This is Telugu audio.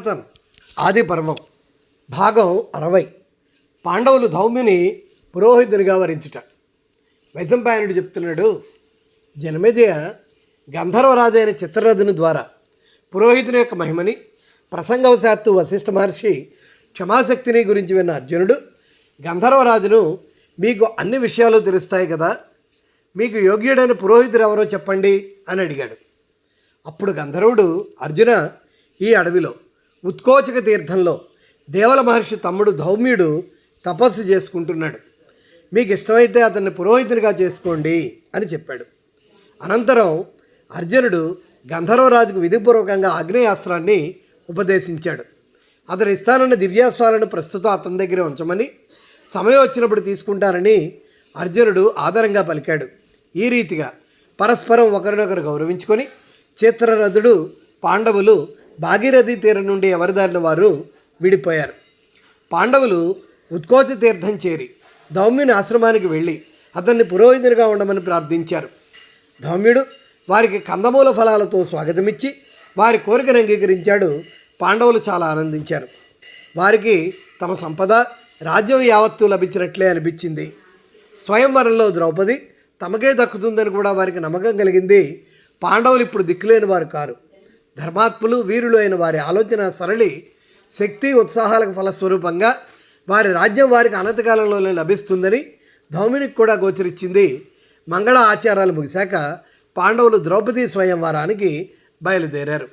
భారతం ఆది పర్వం భాగం అరవై. పాండవులు ధౌమ్యుని పురోహితునిగా వరించుట. వైశంపాయనుడు చెప్తున్నాడు జనమేజయ గంధర్వరాజైన అయిన చిత్రరథుని ద్వారా పురోహితుని యొక్క మహిమని ప్రసంగవశాత్తు వశిష్ఠ మహర్షి క్షమాశక్తిని గురించి విన్న అర్జునుడు గంధర్వరాజును మీకు అన్ని విషయాలు తెలుస్తాయి కదా మీకు యోగ్యుడైన పురోహితుడు ఎవరో చెప్పండి అని అడిగాడు. అప్పుడు గంధర్వుడు అర్జున ఈ అడవిలో ఉత్కోచక తీర్థంలో దేవల మహర్షి తమ్ముడు ధౌమ్యుడు తపస్సు చేసుకుంటున్నాడు. మీకు ఇష్టమైతే అతన్ని పురోహితునిగా చేసుకోండి అని చెప్పాడు. అనంతరం అర్జునుడు గంధర్వరాజుకు విధిపూర్వకంగా ఆగ్నేయాస్త్రాన్ని ఉపదేశించాడు. అతను ఇస్తానన్న దివ్యాస్త్రాలను ప్రస్తుతం అతని దగ్గర ఉంచమని సమయం వచ్చినప్పుడు తీసుకుంటానని అర్జునుడు ఆదరంగా పలికాడు. ఈ రీతిగా పరస్పరం ఒకరినొకరు గౌరవించుకొని చిత్రరథుడు పాండవులు భాగీరథి తీరం నుండి ఎవరిదారిన వారు విడిపోయారు? పాండవులు ఉత్కోచ తీర్థం చేరి ధౌమ్యుని ఆశ్రమానికి వెళ్ళి అతన్ని పురోహితునిగా ఉండమని ప్రార్థించారు. ధౌమ్యుడు వారికి కందమూల ఫలాలతో స్వాగతమిచ్చి వారి కోరికను అంగీకరించాడు. పాండవులు చాలా ఆనందించారు. వారికి తమ సంపద రాజ్యం యావత్తు లభించినట్లే అనిపించింది. స్వయంవరంలో ద్రౌపది తమకే దక్కుతుందని కూడా వారికి నమ్మకం కలిగింది. పాండవులు ఇప్పుడు దిక్కులేని వారు కారు. ధర్మాత్ములు వీరులు అయిన వారి ఆలోచన సరళి శక్తి ఉత్సాహాలకు ఫలస్వరూపంగా వారి రాజ్యం వారికి అనంతకాలంలోనే లభిస్తుందని ధౌమినికి కూడా గోచరించింది మంగళ ఆచారాలు ముగిశాక పాండవులు ద్రౌపది స్వయంవరానికి బయలుదేరారు.